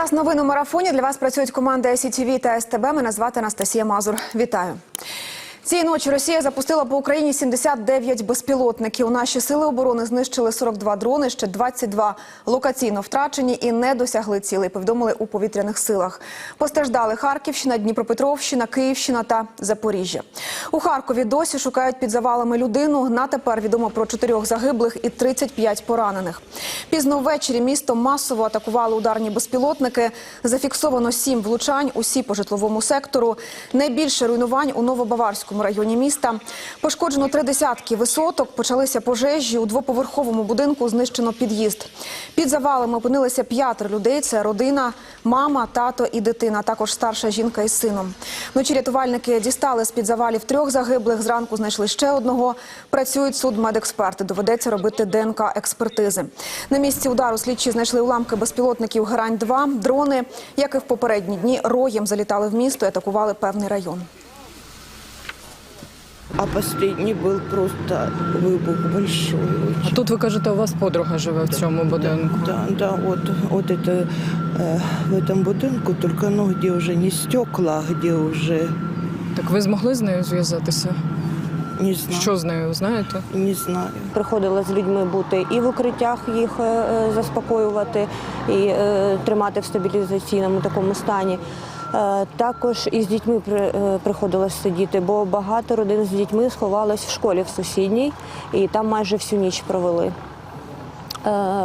Час новин у марафоні. Для вас працюють команди СІТВ та СТБ. Мене звати Анастасія Мазур. Вітаю. Цієї ночі Росія запустила по Україні 79 безпілотників. Наші сили оборони знищили 42 дрони, ще 22 локаційно втрачені і не досягли цілей. Повідомили у повітряних силах. Постраждали Харківщина, Дніпропетровщина, Київщина та Запоріжжя. У Харкові досі шукають під завалами людину. На тепер відомо про чотирьох загиблих і 35 поранених. Пізно ввечері місто масово атакували ударні безпілотники. Зафіксовано сім влучань, усі по житловому сектору. Найбільше руйнувань у Новобаварському районі міста. Пошкоджено три десятки висоток. Почалися пожежі. У двоповерховому будинку знищено під'їзд. Під завалами опинилися п'ятеро людей. Це родина, мама, тато і дитина. Також старша жінка із сином. Вночі рятувальники дістали з під завалів трьох загиблих. Зранку знайшли ще одного. Працюють судмедексперти. Доведеться робити ДНК експертизи. На місці удару слідчі знайшли уламки безпілотників Грань 2 Дрони, як і в попередні дні, роєм залітали в місто і атакували певний район. А последний был просто выбух большой. А очень. тут ви кажете, у вас подруга живе в цьому будинку. Да, да, вот, вот это э, в этом будинку, только ну где уже не стекла, а где уже Так ви змогли з нею зв'язатися? не знаю. Що з нею знаєте? Не знаю. Приходила з людьми бути і в укриттях їх е, е, заспокоювати, і е, тримати в стабілізаційному такому стані. Е, Також із дітьми е, приходилось сидіти, бо багато родин з дітьми сховалось в школі в сусідній, і там майже всю ніч провели. Е,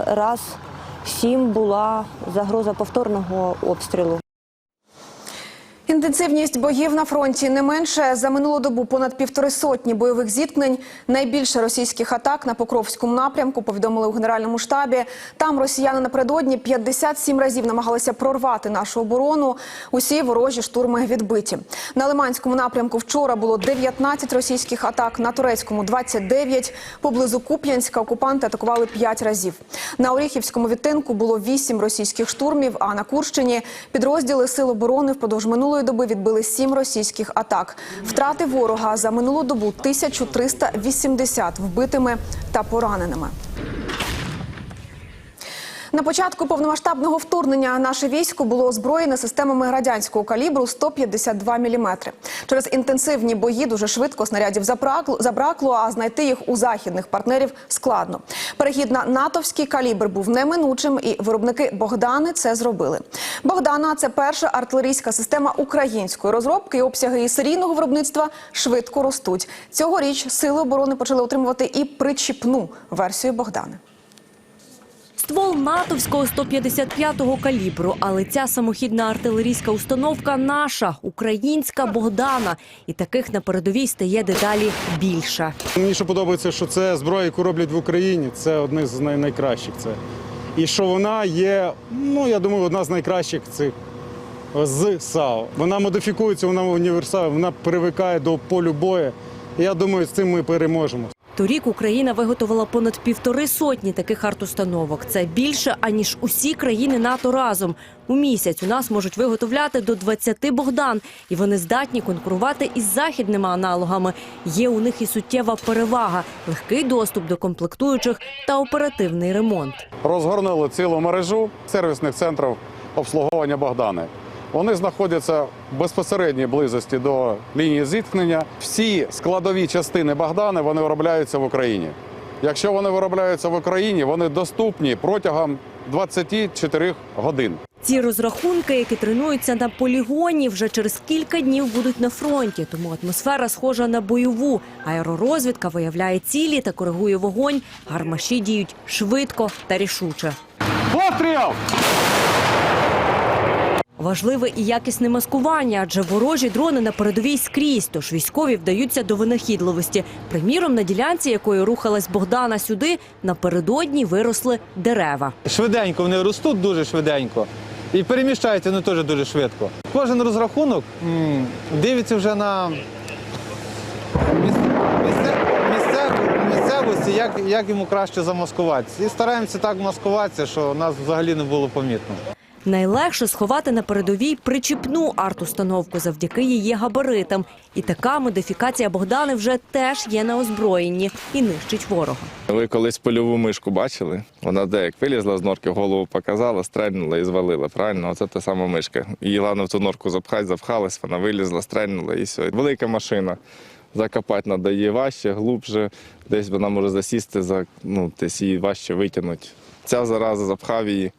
Раз сім була загроза повторного обстрілу. Інтенсивність боїв на фронті не менше за минулу добу понад півтори сотні бойових зіткнень. Найбільше російських атак на Покровському напрямку повідомили у генеральному штабі. Там росіяни напередодні 57 разів намагалися прорвати нашу оборону. Усі ворожі штурми відбиті. На Лиманському напрямку вчора було 19 російських атак, на турецькому 29. Поблизу Куп'янська окупанти атакували 5 разів. На Оріхівському відтинку було 8 російських штурмів. А на Курщині підрозділи сил оборони впродовж минулої доби відбили сім російських атак. Втрати ворога за минулу добу 1380 вбитими та пораненими. На початку повномасштабного вторгнення наше військо було озброєне системами радянського калібру 152 мм. Через інтенсивні бої дуже швидко снарядів забракло, а знайти їх у західних партнерів складно. Перехід на натовський калібр був неминучим, і виробники Богдани це зробили. Богдана це перша артилерійська система української розробки. і Обсяги її серійного виробництва швидко ростуть. Цьогоріч сили оборони почали отримувати і причіпну версію Богдани. Ствол натовського 155-го калібру, але ця самохідна артилерійська установка наша, українська Богдана. І таких на передовій стає дедалі більше. Мені що подобається, що це зброя, яку роблять в Україні, це одне з найкращих. Це. І що вона є, ну я думаю, одна з найкращих цих з САУ. Вона модифікується, вона універсальна, вона привикає до полю бою. Я думаю, з цим ми переможемо. Торік Україна виготовила понад півтори сотні таких артустановок. Це більше аніж усі країни НАТО разом. У місяць у нас можуть виготовляти до 20 Богдан, і вони здатні конкурувати із західними аналогами. Є у них і суттєва перевага, легкий доступ до комплектуючих та оперативний ремонт. розгорнули цілу мережу сервісних центрів обслуговування Богдани. Вони знаходяться в безпосередній близості до лінії зіткнення. Всі складові частини Богдани вони виробляються в Україні. Якщо вони виробляються в Україні, вони доступні протягом 24 годин. Ці розрахунки, які тренуються на полігоні, вже через кілька днів будуть на фронті. Тому атмосфера схожа на бойову. Аеророзвідка виявляє цілі та коригує вогонь. Гармаші діють швидко та рішуче. Постріл! Важливе і якісне маскування, адже ворожі дрони на передовій скрізь, тож військові вдаються до винахідливості. Приміром, на ділянці, якою рухалась Богдана сюди, напередодні виросли дерева. Швиденько вони ростуть дуже швиденько і переміщаються вони теж дуже швидко. Кожен розрахунок дивиться вже на міс- місцевості, як, як йому краще замаскуватися. І стараємося так маскуватися, що нас взагалі не було помітно. Найлегше сховати на передовій причіпну арт-установку завдяки її габаритам. І така модифікація Богдани вже теж є на озброєнні і нищить ворога. Ви колись польову мишку бачили? Вона де як вилізла з норки, голову показала, стрельнула і звалила. Правильно, оце та сама мишка. Її головне в ту норку запхати, запхалась, вона вилізла, стрельнула і все. Велика машина. Закопати її важче, глубже. Десь вона може засісти, за, ну, десь її важче витягнути. Ця зараза запхав її.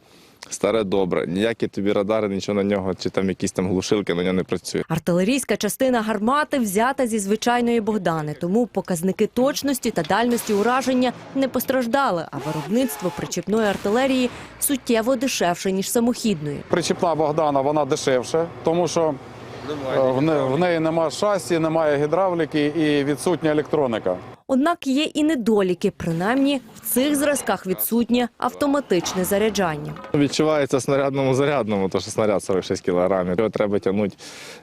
Старе добре. Ніякі тобі радари, нічого на нього, чи там якісь там глушилки на нього не працює. Артилерійська частина гармати взята зі звичайної Богдани, тому показники точності та дальності ураження не постраждали, а виробництво причіпної артилерії суттєво дешевше ніж самохідної. Причіпна Богдана вона дешевша, тому що е, в неї немає шасі, немає гідравліки і відсутня електроніка. Однак є і недоліки, принаймні в цих зразках відсутнє автоматичне заряджання. Відчувається снарядному зарядному, то що снаряд 46 кілограмів. Його треба тягнути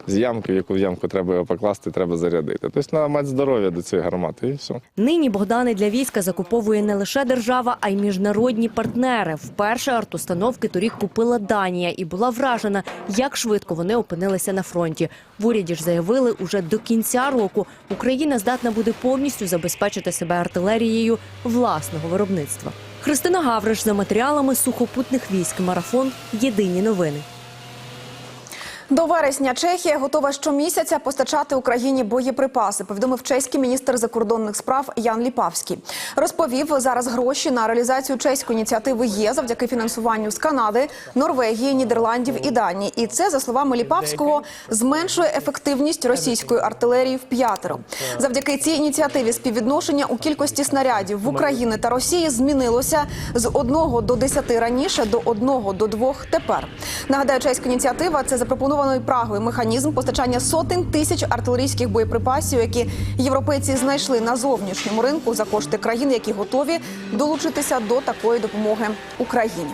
з ямки, в яку ямку треба його покласти, треба зарядити. Тобто треба мати здоров'я до цієї гармати і все. Нині Богдани для війська закуповує не лише держава, а й міжнародні партнери. Вперше артустановки торік купила Данія і була вражена, як швидко вони опинилися на фронті. В уряді ж заявили, уже до кінця року Україна здатна буде повністю забезпечити себе артилерією власного виробництва. Христина Гавриш за матеріалами сухопутних військ. Марафон. Єдині новини. До вересня Чехія готова щомісяця постачати Україні боєприпаси. Повідомив чеський міністр закордонних справ Ян Ліпавський. Розповів, зараз гроші на реалізацію чеської ініціативи є завдяки фінансуванню з Канади, Норвегії, Нідерландів і Данії. І це, за словами Ліпавського, зменшує ефективність російської артилерії в п'ятеро. Завдяки цій ініціативі співвідношення у кількості снарядів в Україні та Росії змінилося з 1 до 10 раніше до 1 до 2 тепер. Нагадаю, чеська ініціатива це запропонований Прагою механізм постачання сотень тисяч артилерійських боєприпасів, які європейці знайшли на зовнішньому ринку за кошти країн, які готові долучитися до такої допомоги Україні.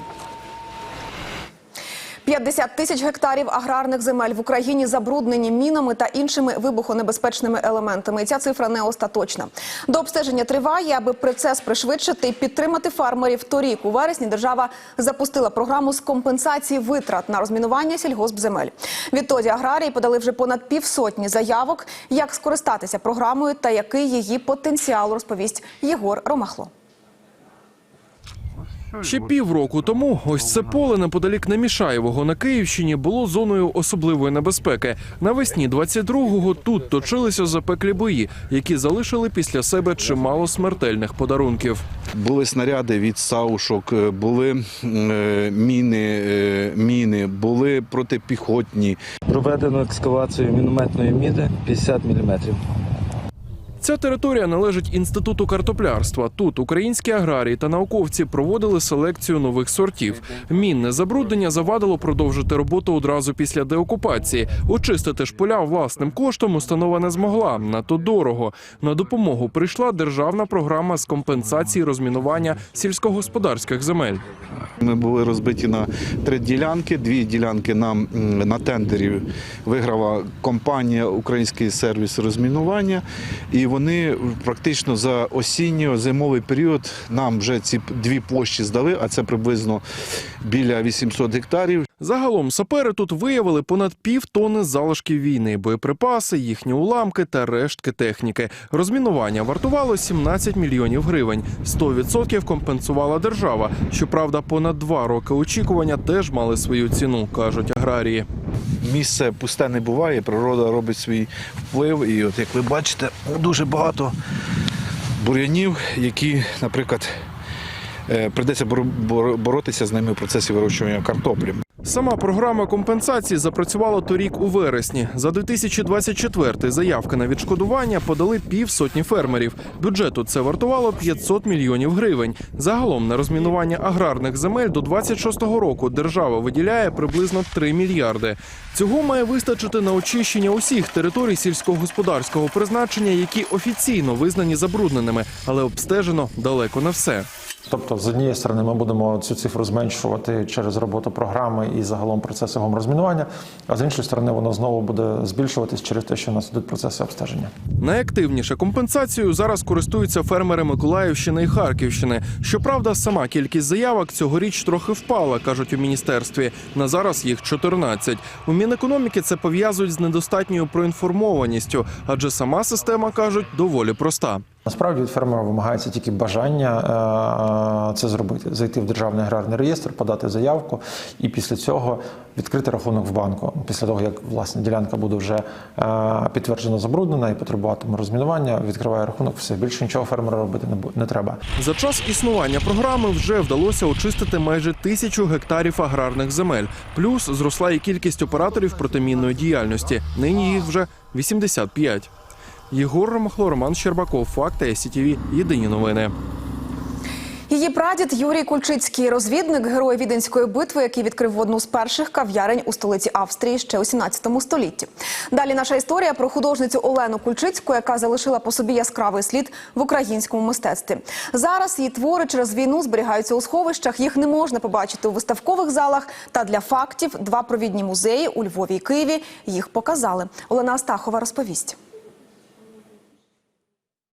50 тисяч гектарів аграрних земель в Україні забруднені мінами та іншими вибухонебезпечними елементами. Ця цифра не остаточна. До обстеження триває, аби процес пришвидшити і підтримати фермерів. Торік у вересні держава запустила програму з компенсації витрат на розмінування сільгоспземель. Відтоді аграрії подали вже понад півсотні заявок. Як скористатися програмою та який її потенціал розповість Єгор Ромахло. Ще півроку тому ось це поле неподалік Немішаєвого на Київщині було зоною особливої небезпеки. Навесні 22-го тут точилися запеклі бої, які залишили після себе чимало смертельних подарунків. Були снаряди від саушок, е, були е, міни, е, міни, були протипіхотні. Проведено екскавацію мінометної міди 50 мм. Ця територія належить інституту картоплярства. Тут українські аграрії та науковці проводили селекцію нових сортів. Мінне забруднення завадило продовжити роботу одразу після деокупації. Очистити ж поля власним коштом установа не змогла. Надто дорого. На допомогу прийшла державна програма з компенсації розмінування сільськогосподарських земель. Ми були розбиті на три ділянки. Дві ділянки нам на тендері виграла компанія Український сервіс розмінування. І вони практично за осінньо-зимовий період нам вже ці дві площі здали, а це приблизно біля 800 гектарів. Загалом сапери тут виявили понад пів тонни залишків війни, боєприпаси, їхні уламки та рештки техніки. Розмінування вартувало 17 мільйонів гривень. 100% компенсувала держава. Щоправда, понад два роки очікування теж мали свою ціну, кажуть аграрії. Місце пусте не буває, природа робить свій вплив. І от як ви бачите, дуже багато бур'янів, які, наприклад, е, прийдеться боро- боро- боротися з ними в процесі вирощування картоплі. Сама програма компенсації запрацювала торік у вересні. За 2024 заявки на відшкодування подали півсотні фермерів. Бюджету це вартувало 500 мільйонів гривень. Загалом на розмінування аграрних земель до 26-го року держава виділяє приблизно 3 мільярди. Цього має вистачити на очищення усіх територій сільськогосподарського призначення, які офіційно визнані забрудненими, але обстежено далеко не все. Тобто, з однієї сторони, ми будемо цю цифру зменшувати через роботу програми і загалом процесом розмінування. А з іншої сторони, воно знову буде збільшуватись через те, що у нас ідуть процеси обстеження. Найактивніше компенсацією зараз користуються фермери Миколаївщини і Харківщини. Щоправда, сама кількість заявок цьогоріч трохи впала, кажуть у міністерстві. На зараз їх 14. У Мінекономіки це пов'язують з недостатньою проінформованістю, адже сама система кажуть доволі проста. Насправді від фермера вимагається тільки бажання е, це зробити: зайти в державний аграрний реєстр, подати заявку, і після цього відкрити рахунок в банку. Після того як власне ділянка буде вже е, підтверджено забруднена і потребуватиме розмінування, відкриває рахунок. Все більше нічого фермера робити не треба. За час існування програми вже вдалося очистити майже тисячу гектарів аграрних земель. Плюс зросла і кількість операторів протимінної діяльності. Нині їх вже 85. Єгор Ромахло, Роман Щербаков, Факти СІТВ. Єдині новини. Її прадід Юрій Кульчицький, розвідник, герой Віденської битви, який відкрив одну з перших кав'ярень у столиці Австрії ще у 17 столітті. Далі наша історія про художницю Олену Кульчицьку, яка залишила по собі яскравий слід в українському мистецтві. Зараз її твори через війну зберігаються у сховищах. Їх не можна побачити у виставкових залах. Та для фактів два провідні музеї у Львові і Києві їх показали. Олена Астахова розповість.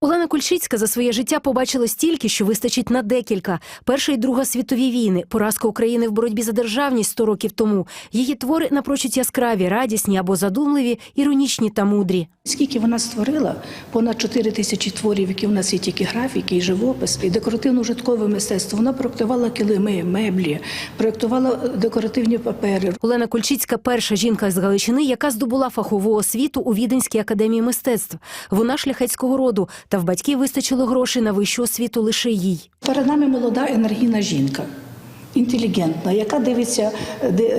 Олена Кульчицька за своє життя побачила стільки, що вистачить на декілька. Перша і друга світові війни, поразка України в боротьбі за державність 100 років тому. Її твори напрочуд яскраві, радісні або задумливі, іронічні та мудрі. Скільки вона створила? Понад 4 тисячі творів, які в нас є тільки графіки, і живопис, і декоративно-житкове мистецтво. Вона проектувала килими, меблі, проектувала декоративні папери. Олена Кульчицька перша жінка з Галичини, яка здобула фахову освіту у Віденській академії мистецтв. Вона шляхетського роду, та в батьків вистачило грошей на вищу освіту лише їй. Перед нами молода енергійна жінка. Інтелігентна, яка дивиться,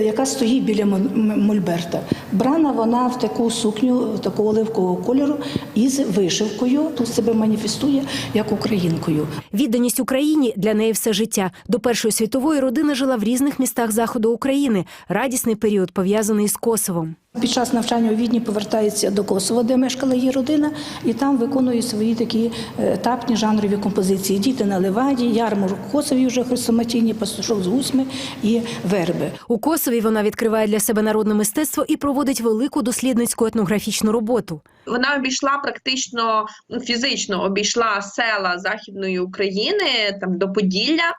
яка стоїть біля Мольберта. Брана вона в таку сукню, такого оливкового кольору із вишивкою. Тут себе маніфестує як українкою. Відданість Україні для неї все життя. До Першої світової родина жила в різних містах заходу України. Радісний період пов'язаний з Косовом. Під час навчання у Відні повертається до Косова, де мешкала її родина, і там виконує свої такі е, етапні жанрові композиції. Діти на леваді, ярмур в Косові вже хрестоматійні, пастушок з гусьми і верби. У Косові вона відкриває для себе народне мистецтво і проводить велику дослідницьку етнографічну роботу. Вона обійшла практично ну, фізично обійшла села Західної України там до Поділля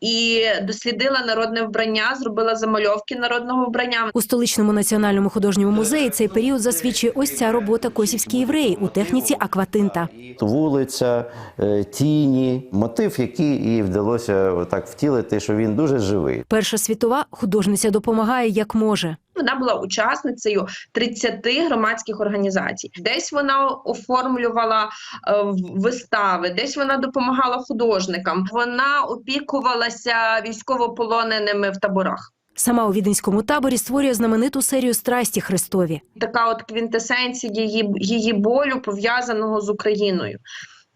і дослідила народне вбрання, зробила замальовки народного вбрання. У столичному національному художньому музеї цей період засвідчує ось ця робота косівські євреї у техніці акватинта. Вулиця, е, тіні, мотив, який їй вдалося так втілити, що він дуже живий. Перша світова художниця допомагає як може. Вона була учасницею 30 громадських організацій. Десь вона оформлювала е, вистави, десь вона допомагала художникам. Вона опікувалася військовополоненими в таборах. Сама у віденському таборі створює знамениту серію страсті Христові. така от квінтесенція її, її болю пов'язаного з Україною.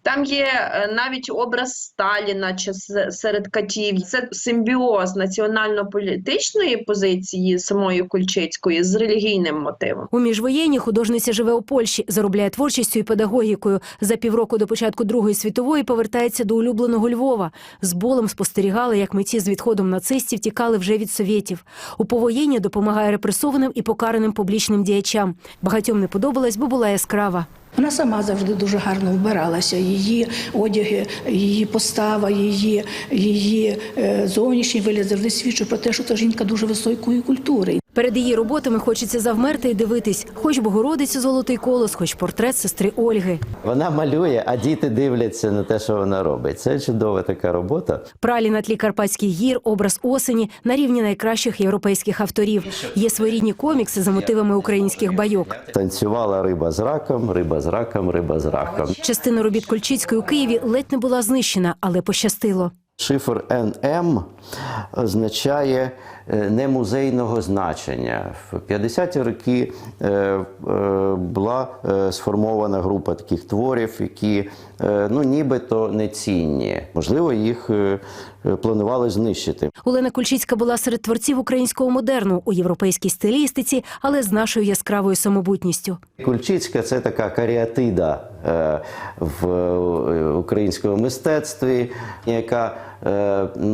Там є е, навіть образ Сталіна чи серед катів. Це симбіоз національно-політичної позиції самої Кульчицької з релігійним мотивом. У міжвоєнні художниця живе у Польщі, заробляє творчістю і педагогікою. За півроку до початку Другої світової повертається до улюбленого Львова. З болем спостерігала, як митці з відходом нацистів тікали вже від совєтів. У повоєнні допомагає репресованим і покараним публічним діячам. Багатьом не подобалась, бо була яскрава. Вона сама завжди дуже гарно вбиралася. Її одяги, її постава, її, її е, зовнішній вигляд завжди свідчив про те, що ця жінка дуже високої культури. Перед її роботами хочеться завмерти і дивитись, хоч Богородицю золотий колос, хоч портрет сестри Ольги. Вона малює, а діти дивляться на те, що вона робить. Це чудова така робота. Пралі на тлі Карпатських гір, образ осені на рівні найкращих європейських авторів. Є своєрідні комікси за мотивами українських байок. Танцювала риба з раком, риба з раком, риба з раком. Частина робіт Кольчицької у Києві ледь не була знищена, але пощастило. Шифр НМ означає не музейного значення. В 50-ті роки е, е, була е, сформована група таких творів, які е, ну, нібито не цінні. Можливо, їх е, е, планували знищити. Олена Кульчицька була серед творців українського модерну у європейській стилістиці, але з нашою яскравою самобутністю. Кульчицька це така каріатида е, в е, українському мистецтві, яка е,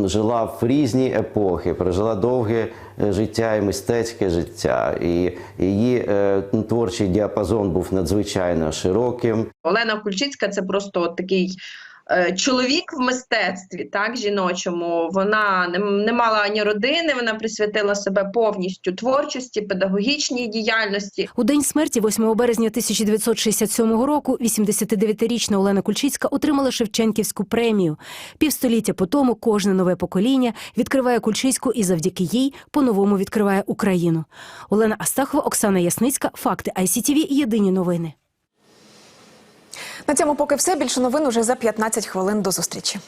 жила в різні епохи, прожила довге е, життя і мистецьке життя. І її е, творчий діапазон був надзвичайно широким. Олена Кульчицька це просто такий е, чоловік в мистецтві, так жіночому. Вона не, не мала ані родини, вона присвятила себе повністю творчості, педагогічній діяльності. У день смерті, 8 березня 1967 року, 89-річна Олена Кульчицька отримала Шевченківську премію. Півстоліття по тому кожне нове покоління відкриває Кульчицьку і завдяки їй по-новому відкриває Україну. Олена Астахова, Оксана Ясницька. Факти ICTV. Єдині новини. На цьому поки все. Більше новин уже за 15 хвилин. До зустрічі.